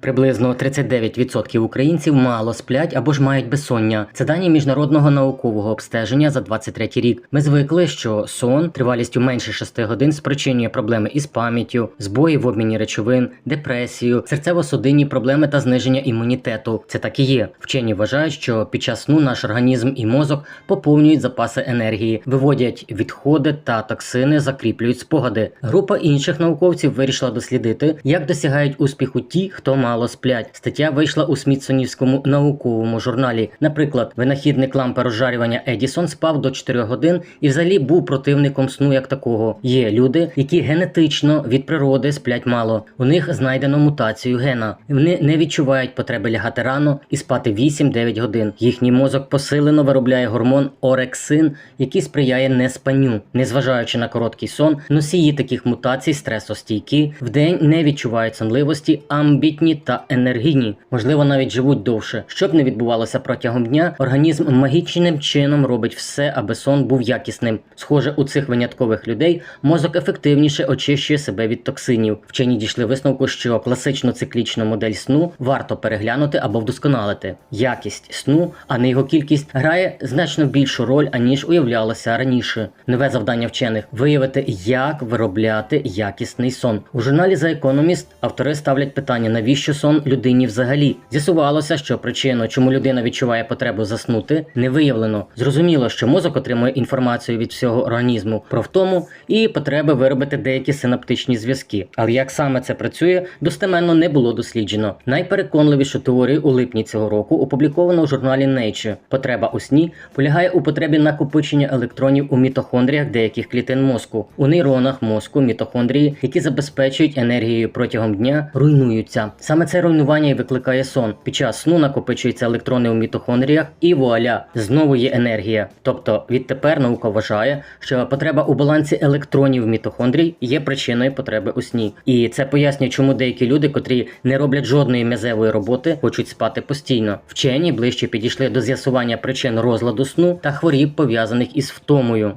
Приблизно 39% українців мало сплять або ж мають безсоння. Це дані міжнародного наукового обстеження за 23 рік. Ми звикли, що сон тривалістю менше 6 годин спричинює проблеми із пам'яттю, збої в обміні речовин, депресію, серцево-судинні проблеми та зниження імунітету. Це так і є. Вчені вважають, що під час сну наш організм і мозок поповнюють запаси енергії, виводять відходи та токсини, закріплюють спогади. Група інших науковців вирішила дослідити, як досягають успіху ті, хто мало сплять. Стаття вийшла у Смітсонівському науковому журналі. Наприклад, винахідник лампи розжарювання Едісон спав до 4 годин і взагалі був противником сну як такого. Є люди, які генетично від природи сплять мало. У них знайдено мутацію гена. Вони не відчувають потреби лягати рано і спати 8-9 годин. Їхній мозок посилено виробляє гормон орексин, який сприяє неспанню. Незважаючи на короткий сон, носії таких мутацій стресостійкі, вдень не відчувають сонливості, амбітні та енергійні. Можливо, навіть живуть довше. Щоб не відбувалося протягом дня, організм магічним чином робить все, аби сон був якісним. Схоже, у цих виняткових людей мозок ефективніше очищує себе від токсинів. Вчені дійшли висновку, що класичну циклічну модель сну варто переглянути або вдосконалити. Якість сну, а не його кількість, грає значно більшу роль, аніж уявлялося раніше. Нове завдання вчених виявити, як виробляти якісний сон. У журналі The Economist автори ставлять питання, навіщо сон людині взагалі. З'ясувалося, що причину, чому людина відчуває потребу заснути, не виявлено. Зрозуміло, що мозок отримує інформацію від всього організму про втому і потреби виробити деякі синаптичні зв'язки. Але як саме це працює, достеменно не було досліджено. Найпереконливішу теорію у липні цього року опубліковано у журналі Nature. Потреба у сні полягає у потребі накопичення електронів у мітохондріях деяких клітин мозку. У нейронах мозку мітохондрії, які забезпечують енергією протягом дня, руйнуються. Саме це руйнування і викликає сон. Під час сну накопичуються електрони у мітохондріях, і вуаля, знову є енергія. Тобто відтепер наука вважає, що потреба у балансі електронів мітохондрій є причиною потреби у сні. І це пояснює, чому деякі люди, котрі не роблять жодної м'язевої роботи, хочуть спати постійно. Вчені ближче підійшли до з'ясування причин розладу сну та хворіб пов'язаних із втомою.